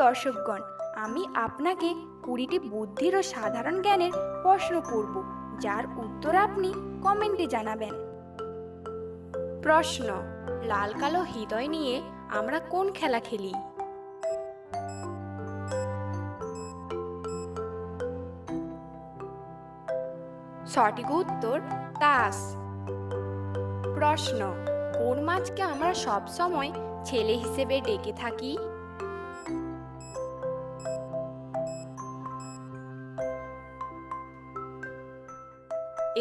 দর্শকগণ, আমি আপনাকে কুড়িটি বুদ্ধির ও সাধারণ জ্ঞানের প্রশ্ন করব, যার উত্তর আপনি কমেন্টে জানাবেন। প্রশ্ন, লাল কালো হৃদয় নিয়ে আমরা কোন খেলা খেলি? সঠিক উত্তর, তাস। প্রশ্ন, কোন মাছকে আমরা সব সময় ছেলে হিসেবে ডেকে থাকি?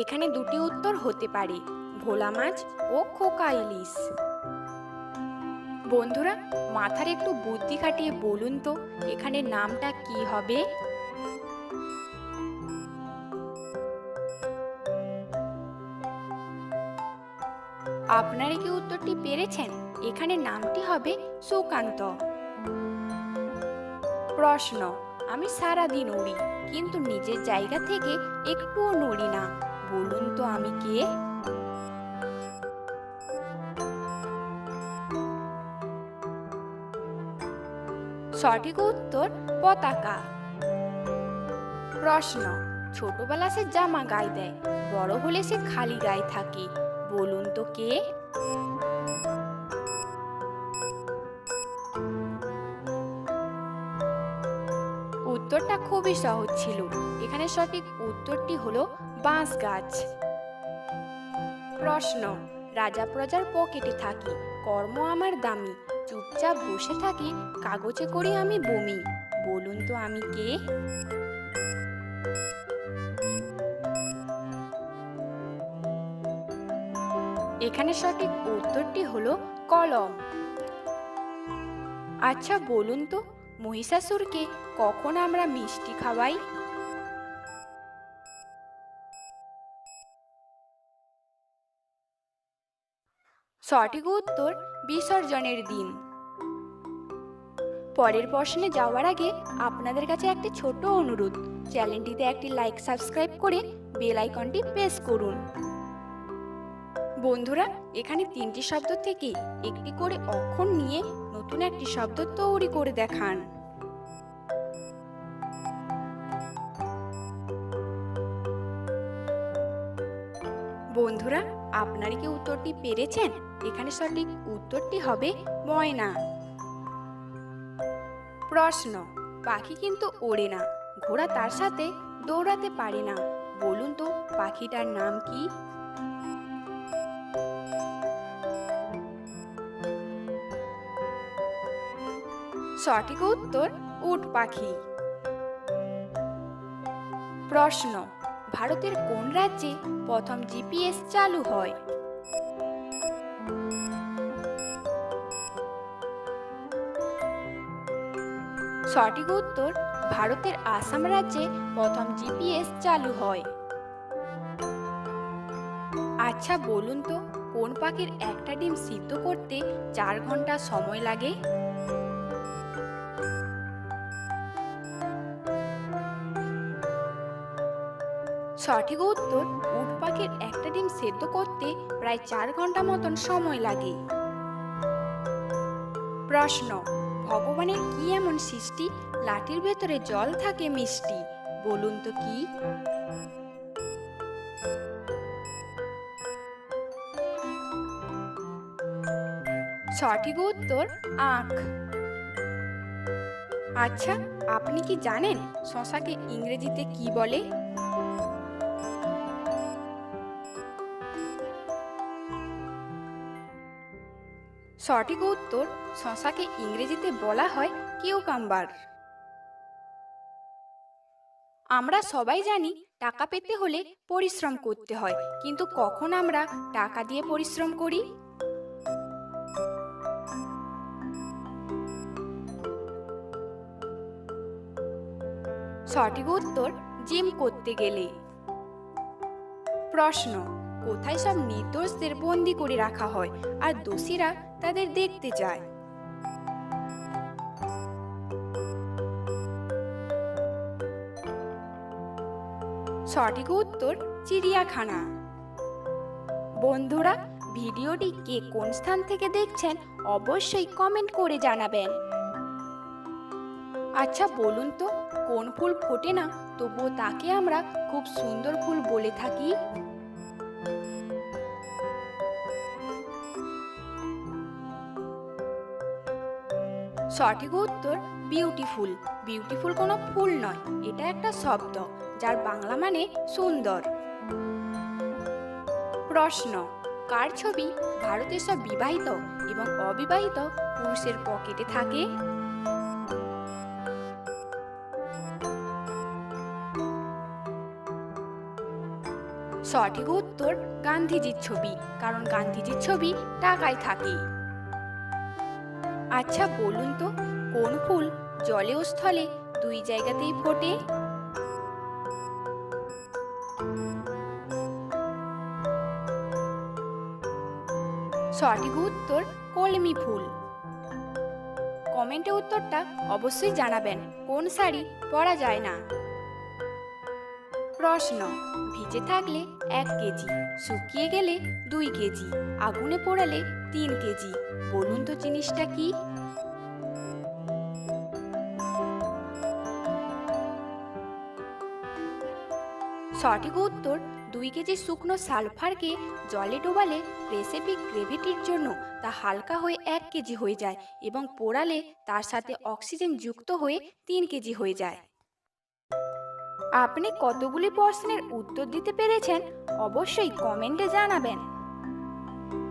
এখানে দুটি উত্তর হতে পারে, ভোলা মাছ ও খোকা ইলিশ। বন্ধুরা, মাথার একটু বুদ্ধি খাটিয়ে বলুন তো, এখানে নামটা কি হবে? আপনারা কি উত্তরটি পেরেছেন? এখানে নামটি হবে সুকান্ত। প্রশ্ন, আমি সারাদিন উড়ি, কিন্তু নিজের জায়গা থেকে একটুও নড়ি না। বলুন তো আমি কে? সঠিক উত্তর, পতাকা। প্রশ্ন, ছোটবেলা সে জামা গায়ে দেয়, বড় হলে সে খালি গায়ে থাকে। বলুন তো কে? উত্তরটা খুবই সহজ ছিল। এখানে সঠিক উত্তরটি হলো বাঁশ গাছ। প্রশ্ন, রাজা প্রজার পকেটে থাকি, কর্ম আমার দামি, চুপচাপ বসে থাকি, কাগজে করি আমি বমি, বলুন তো আমি কে? এখানে সঠিক উত্তরটি হলো কলম। আচ্ছা বলুন তো মহিষাসুরকে কখন আমরা মিষ্টি খাওয়াই? সঠিক উত্তর বিসর্জনের দিন। পরের প্রশ্নে যাওয়ার আগে আপনাদের কাছে একটি ছোট অনুরোধ। চ্যানেলটিতে একটি লাইক সাবস্ক্রাইব করে বেল আইকনটি প্রেস করুন। বন্ধুরা, এখানে তিনটি শব্দ থেকে একটি করে অক্ষর নিয়ে নতুন একটি শব্দ তৈরি করে দেখান। বন্ধুরা আপনারা কি উত্তরটি পেরেছেন? এখানে সঠিক উত্তরটি হবে ময়না। প্রশ্ন, পাখি কিন্তু ওড়ে না, ঘোড়া তার সাথে দৌড়াতে পারে না। বলুন তো, পাখিটার নাম কি? সঠিক উত্তর উট পাখি। প্রশ্ন ভারতের কোন রাজ্যে প্রথম জিপিএস চালু হয়? সঠিক উত্তর, ভারতের আসাম রাজ্যে প্রথম জিপিএস চালু হয়। আচ্ছা বলুন তো, কোন পাখির একটা ডিম সিদ্ধ করতে চার ঘণ্টা সময় লাগে? সঠিক উত্তর, উট পাখির একটা ডিম সেদ্ধ করতে প্রায় চার ঘণ্টা মতন সময় লাগে। প্রশ্ন, ভগবানের কি এমন সৃষ্টি? লাঠির ভেতরে জল থাকে মিষ্টি, বলুন তো কি? সঠিক উত্তর, আখ। আচ্ছা আপনি কি জানেন শশাকে ইংরেজিতে কি বলে? সঠিক উত্তর শশাকে ইংরেজিতে বলা হয় কিউকাম্বার। আমরা সবাই জানি টাকা পেতে হলে পরিশ্রম করতে হয়, কিন্তু কখন আমরা টাকা দিয়ে পরিশ্রম করি? সঠিক উত্তর, জিম করতে গেলে। প্রশ্ন, কোথায় সব নির্দোষদের বন্দি করে রাখা হয় আর দোষীরা তাদের দেখতে যায়। সঠিক উত্তর চিড়িয়াখানা। বন্ধুরা, ভিডিওটি কে কোন স্থান থেকে দেখছেন অবশ্যই কমেন্ট করে জানাবেন। আচ্ছা বলুন তো, কোন ফুল ফোটে না? তবুও তাকে আমরা খুব সুন্দর ফুল বলে থাকি। সঠিক উত্তর বিউটিফুল বিউটিফুল কোনো ফুল নয়, এটা একটা শব্দ, যার বাংলা মানে সুন্দর। প্রশ্ন, কার ছবি ভারতের সব বিবাহিত এবং অবিবাহিত পুরুষের পকেটে থাকে? সঠিক উত্তর, গান্ধীজির ছবি, কারণ গান্ধীজির ছবি টাকায় থাকে। আচ্ছা বলুন তো, কোন ফুল জলে ও স্থলে দুই জায়গাতেই ফোটে? সঠিক উত্তর, কলমি ফুল। কমেন্টে উত্তরটা অবশ্যই জানাবেন, কোন শাড়ি পরা যায় না। প্রশ্ন, ভিজে থাকলে এক কেজি, শুকিয়ে গেলে দুই কেজি, আগুনে পোড়ালে তিন কেজি, বলুন তো জিনিসটা কি? সঠিক উত্তর, দুই কেজি শুকনো সালফারকে জলে ডোবালে স্পেসিফিক গ্রেভিটির জন্য তা হালকা হয়ে এক কেজি হয়ে যায় এবং পোড়ালে তার সাথে অক্সিজেন যুক্ত হয়ে তিন কেজি হয়ে যায়। আপনি কতগুলি প্রশ্নের উত্তর দিতে পেরেছেন অবশ্যই কমেন্টে জানাবেন।